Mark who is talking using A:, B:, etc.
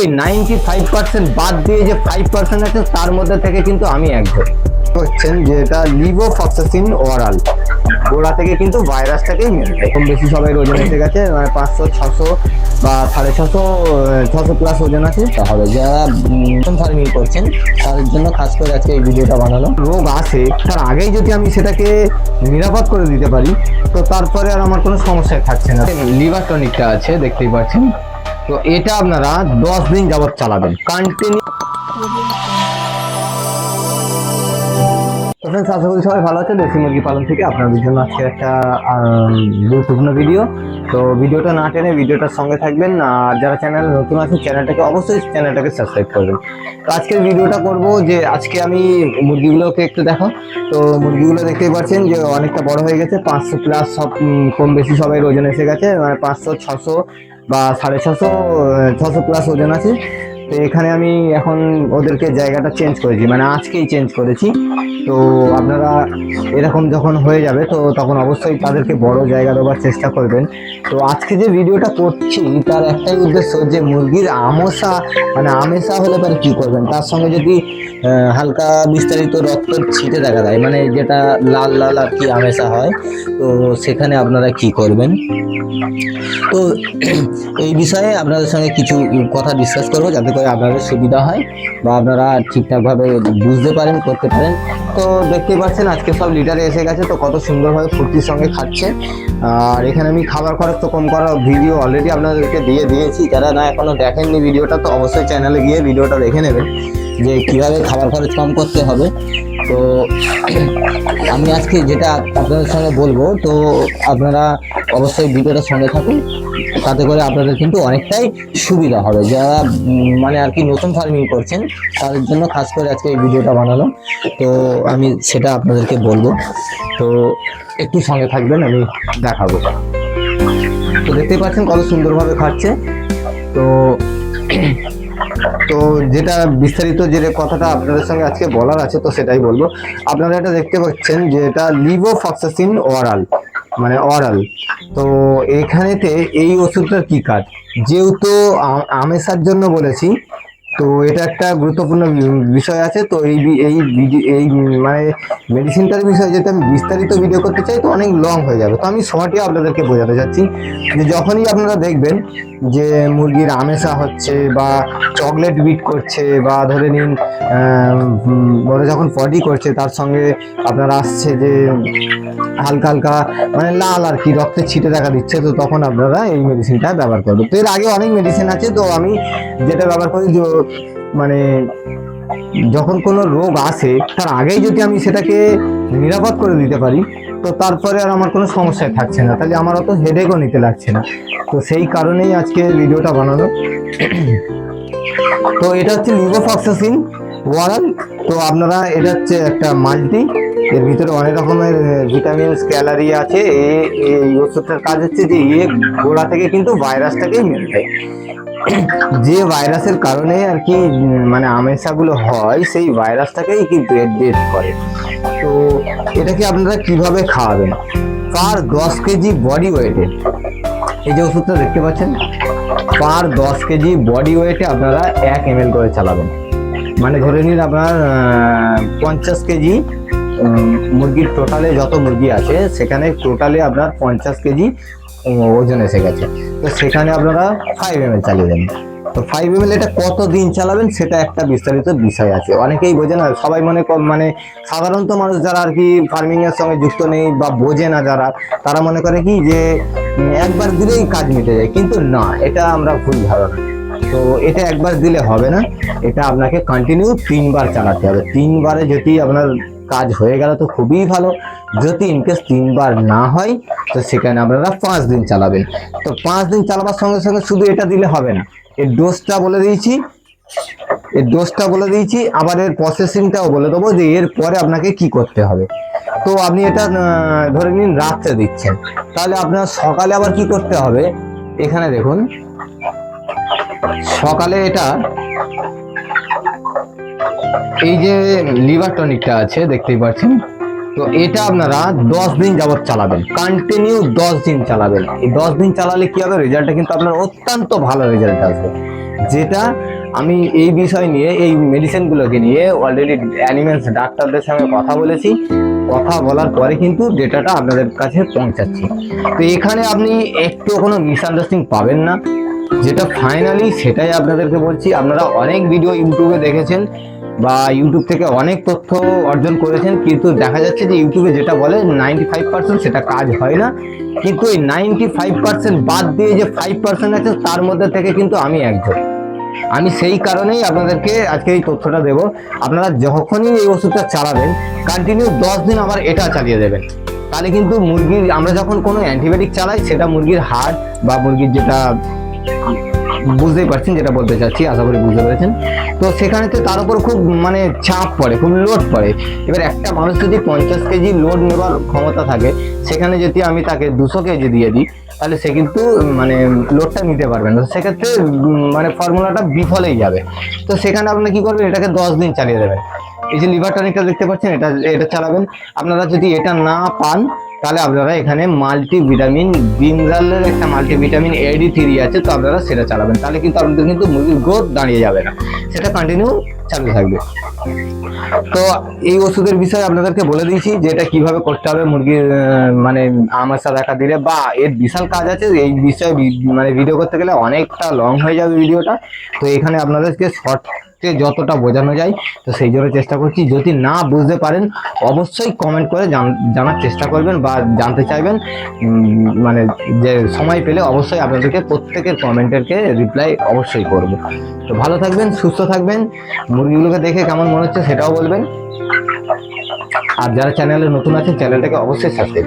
A: এই ninety five percent বাদ দিয়ে যে ফাইভ পার্সেন্ট আছে তার মধ্যে থেকে কিন্তু আমি একজন হচ্ছেন যে এটা লিভোফক্সাসিন ওরাল গোড়া থেকে কিন্তু ভাইরাসটাকেই মেরে দেয়। কম বেশি সবাই ওজন এসে গেছে মানে পাঁচশো ছশো বা সাড়ে ছশো ছশো প্লাস ওজন আছে। তাহলে যারা নতুন ফার্মিং করছেন তাদের জন্য খাস করে আজকে এই ভিডিওটা বানানো রোগ আসে তার আগেই যদি আমি সেটাকে নিরাপদ করে দিতে পারি তো তারপরে আর আমার কোনো সমস্যায় থাকছে না। লিভার টনিকটা আছে দেখতেই পাচ্ছেন। তো এটা আপনারা দশ দিন যাবৎ চালাবেন। কন্টিনিউ আশা করি সবাই ভালো আছে দেশি মুরগি পালন থেকে আপনাদের জন্য আজকে একটা গুরুত্বপূর্ণ ভিডিও তো ভিডিওটা না টেনে ভিডিওটার সঙ্গে থাকবেন। আর যারা চ্যানেলে নতুন আছেন চ্যানেলটাকে অবশ্যই চ্যানেলটাকে সাবস্ক্রাইব করবেন। তো আজকের ভিডিওটা করব যে, আজকে আমি মুরগিগুলোকে একটু দেখো। তো মুরগিগুলো দেখতেই পাচ্ছেন যে, অনেকটা বড় হয়ে গেছে। পাঁচশো প্লাস সব কম বেশি সবাই ওজন এসে গেছে। মানে পাঁচশো ছশো বা সাড়ে ছশো ছশো প্লাস ওজন আছে। তো এখানে আমি এখন ওদেরকে জায়গাটা চেঞ্জ করেছি মানে আজকেই চেঞ্জ করেছি। তো আপনারা এরকম যখন হয়ে যাবে, তো তখন অবশ্যই তাদেরকে বড় জায়গা দেওয়ার চেষ্টা করবেন। তো আজকে যে ভিডিওটা করছি, তার একটাই উদ্দেশ্য যে মুরগির আমসা মানে আমেসা হলে পরে কী করবেন? তার সঙ্গে যদি হালকা বিস্তারিত রক্ত ছিটে দেখা দেয় মানে যেটা লাল লাল আর কি আমেশা হয়, তো সেখানে আপনারা কি করবেন? তো এই বিষয়ে আপনাদের সঙ্গে কিছু কথা ডিসকাস করব, যাতে করে আপনাদের সুবিধা হয় বা আপনারা ঠিকঠাকভাবে বুঝতে পারেন, করতে পারেন। তো দেখতে পাচ্ছেন, আজকে সব লিটারে এসে গেছে, তো কত সুন্দরভাবে ফুর্তির সঙ্গে খাচ্ছে। আর এখানে আমি খাবার খরচ তো কম করার ভিডিও অলরেডি আপনাদেরকে দিয়ে দিয়েছি। যারা না এখনও দেখেননি ভিডিওটা তো অবশ্যই চ্যানেলে গিয়ে ভিডিওটা দেখে নেবেন, যে কীভাবে খাবার খরচ কম করতে হবে। তো আমি আজকে যেটা আপনাদের সঙ্গে বলব, তো আপনারা অবশ্যই ভিডিওটার সঙ্গে থাকুন। তাতে করে আপনাদের কিন্তু অনেকটাই সুবিধা হবে। যারা মানে আর কি নতুন ফার্মিং করছেন, তাদের জন্য খাস করে আজকে এই ভিডিওটা বানানো। তো আমি সেটা আপনাদেরকে বলব। তো একটু সঙ্গে থাকবেন, আমি দেখাবো। তো দেখতেই পাচ্ছেন কত সুন্দরভাবে খাচ্ছে। তো তো যেটা বিস্তারিত যে কথাটা আপনাদের সঙ্গে আজকে বলার আছে তো সেটাই বলব। আপনারা এটা দেখতে পাচ্ছেন যে এটা লিভো ফক্সাসিন ওরাল মানে অরাল। তো এখানেতে এই ওষুধটার কি কাজ? যেহেতু আমেশার জন্য বলেছি তো এটা একটা গুরুত্বপূর্ণ বিষয় আছে তো এই এই এই মানে মেডিসিনটার বিষয়ে যদি আমি বিস্তারিত ভিডিও করতে চাই তো অনেক লং হয়ে যাবে। তো আমি সময়টি আপনাদেরকে বোঝাতে চাচ্ছি যে যখনই আপনারা দেখবেন যে মুরগির আমেসা হচ্ছে বা চকলেট বিট করছে বা ধরে নিন ওরা যখন পটি করছে তার সঙ্গে আপনার আসছে যে হালকা হালকা মানে লাল আর কি রক্তের ছিটে দেখা দিচ্ছে তো তখন আপনারা এই মেডিসিনটা ব্যবহার করবেন। তো এর আগে অনেক মেডিসিন আছে তো আমি যেটা ব্যবহার করি মানে যখন কোনো রোগ আসে, তার আগেই যদি আমি সেটাকে নিরাপদ করে দিতে পারি, তো তারপরে আর আমার কোনো সমস্যায় থাকছে না। তাহলে আমার অত হেডেকও নিতে লাগছে না। তো সেই কারণেই আজকে ভিডিওটা বানানো। তো এটা হচ্ছে লিভোফক্সাসিন ওয়ারাল তো আপনারা, এটা হচ্ছে একটা মাল্টি। এর ভিতরে অনেক রকমের ভিটামিন ক্যালারি আছে। এই ওষুধটার কাজ হচ্ছে যে, এ গোড়া থেকে কিন্তু ভাইরাসটাকেই মেরে দেয়। যে ভাইরাসের কারণে আর কি মানে আমেসাগুলো হয়, সেই ভাইরাসটাকেই কিন্তু ডেট করে। তো এটাকে আপনারা কীভাবে খাওয়াবেন? পার দশ কেজি বডি ওয়েটে এই যে ওষুধটা দেখতে পাচ্ছেন, পার দশ কেজি বডি ওয়েটে আপনারা এক এম করে চালাবেন। মানে ধরে নিন আপনার পঞ্চাশ কেজি মুরগির টোটালে যত মুরগি আছে, সেখানে টোটালে আপনার পঞ্চাশ কেজি ওজন এসে গেছে। তো সেখানে আপনারা ফাইভ এম এল চালিয়ে দেবেন। তো ফাইভ এম এটা কত দিন চালাবেন সেটা একটা বিস্তারিত বিষয় আছে। অনেকেই বোঝে না, সবাই মনে মানে সাধারণত মানুষ যারা আর কি ফার্মিংয়ের সঙ্গে যুক্ত নেই বা বোঝে না যারা, তারা মনে করে কি যে একবার দিলেই কাজ মিটে যায়। কিন্তু না, এটা আমরা ভুল ধারণা। তো এটা একবার দিলে হবে না। এটা আপনাকে কন্টিনিউ তিনবার চালাতে হবে। তিনবারে যদি আপনার কাজ হয়ে গেল তো খুবই ভালো। যদি ইনকেস তিনবার না হয়, তো সেখানে আপনারা পাঁচ দিন চালাবেন। তো পাঁচ দিন চালাবার সঙ্গে সঙ্গে শুধু এটা দিলে হবে না। এর ডোজটা বলে দিয়েছি। এর ডোজটা বলে দিয়েছি। আবার এর প্রসেসিংটাও বলে দেবো যে এর পরে আপনাকে কি করতে হবে। তো আপনি এটা ধরে নিন রাত্রে দিচ্ছেন। তাহলে আপনার সকালে আবার কি করতে হবে? এখানে দেখুন। সকালে এটা এই যে লিভার টনিকটা আছে, দেখতেই পাচ্ছেন। তো এটা আপনারা দশ দিন যাবৎ চালাবেন। কন্টিনিউ দশ দিন চালাবেন। এই দশ দিন চালালে কি হবে? রেজাল্টটা কিন্তু আপনার অত্যন্ত ভালো রেজাল্ট আসবে। যেটা আমি এই বিষয় নিয়ে, এই মেডিসিনগুলোকে নিয়ে অলরেডি অ্যানিমেলস ডাক্তারদের সঙ্গে কথা বলেছি। কথা বলার পরে কিন্তু ডেটাটা আপনাদের কাছে পৌঁছাচ্ছি। তো এখানে আপনি একটু কোনো মিসআন্ডারস্ট্যান্ডিং পাবেন না। যেটা ফাইনালি সেটাই আপনাদেরকে বলছি। আপনারা অনেক ভিডিও ইউটিউবে দেখেছেন। বা ইউটিউব থেকে অনেক তথ্য অর্জন করেছেন, কিন্তু দেখা যাচ্ছে যে ইউটিউবে যেটা বলে নাইনটি ফাইভ পার্সেন্ট সেটা কাজ হয় না। কিন্তু এই নাইনটি ফাইভ পার্সেন্ট বাদ দিয়ে যে ফাইভ পার্সেন্ট আছে, তার মধ্যে থেকে কিন্তু আমি একজন। আমি সেই কারণেই আপনাদেরকে আজকে এই তথ্যটা দেব। আপনারা যখনই এই ওষুধটা চালাবেন কন্টিনিউ দশ দিন আবার এটা চালিয়ে দেবেন। তাহলে কিন্তু মুরগির, আমরা যখন কোনো অ্যান্টিবায়োটিক চালাই, সেটা মুরগির হাড় বা মুরগির যেটা বুঝতেই পারছেন যেটা বলতে চাচ্ছি, আশা করি বুঝতে পেরেছেন। তো সেখানে তো তার উপর খুব মানে চাপ পড়ে, খুব লোড পড়ে। এবার একটা মানুষ যদি পঞ্চাশ কেজি লোড নেবার ক্ষমতা থাকে, সেখানে যদি আমি তাকে দুশো কেজি দিয়ে দিই, তাহলে সে কিন্তু মানে লোডটা নিতে পারবে না। সেক্ষেত্রে মানে ফর্মুলাটা বিফলেই যাবে। তো সেখানে আপনি কি করবেন, এটাকে দশ দিন চালিয়ে দেবেন। এই যে লিভার টনিকটা দেখতে পাচ্ছেন, এটা এটা চালাবেন। আপনারা যদি এটা না পান তাহলে আপনারা এখানে মাল্টি ভিটামিন বিমরালের একটা মাল্টি ভিটামিন এডি থ্রি আছে, তো আপনারা সেটা চালাবেন। তাহলে কিন্তু আপনাদের কিন্তু মুরগির গ্রোথ দাঁড়িয়ে যাবে না। সেটা কন্টিনিউ চালু থাকবে। তো এই ওষুধের বিষয়ে আপনাদেরকে বলে দিয়েছি যে এটা কীভাবে করতে হবে মুরগির মানে আমাশা দেখা দিলে, বা এর বিশাল কাজ আছে, এই বিষয়ে মানে ভিডিও করতে গেলে অনেকটা লং হয়ে যাবে ভিডিওটা। তো এখানে আপনাদেরকে শর্ট যতটা বোঝানো যায়, তো সেই জন্য চেষ্টা করছি। যদি না বুঝতে পারেন, অবশ্যই কমেন্ট করে জানার চেষ্টা করবেন, বা জানতে চাইবেন মানে যে সময় পেলে অবশ্যই আপনাদেরকে প্রত্যেকের কমেন্টেরকে রিপ্লাই অবশ্যই করব। তো ভালো থাকবেন, সুস্থ থাকবেন, মুরগিগুলোকে দেখে কেমন মনে হচ্ছে সেটাও বলবেন। আর যারা চ্যানেলে নতুন আছেন চ্যানেলটাকে অবশ্যই সাবস্ক্রাইব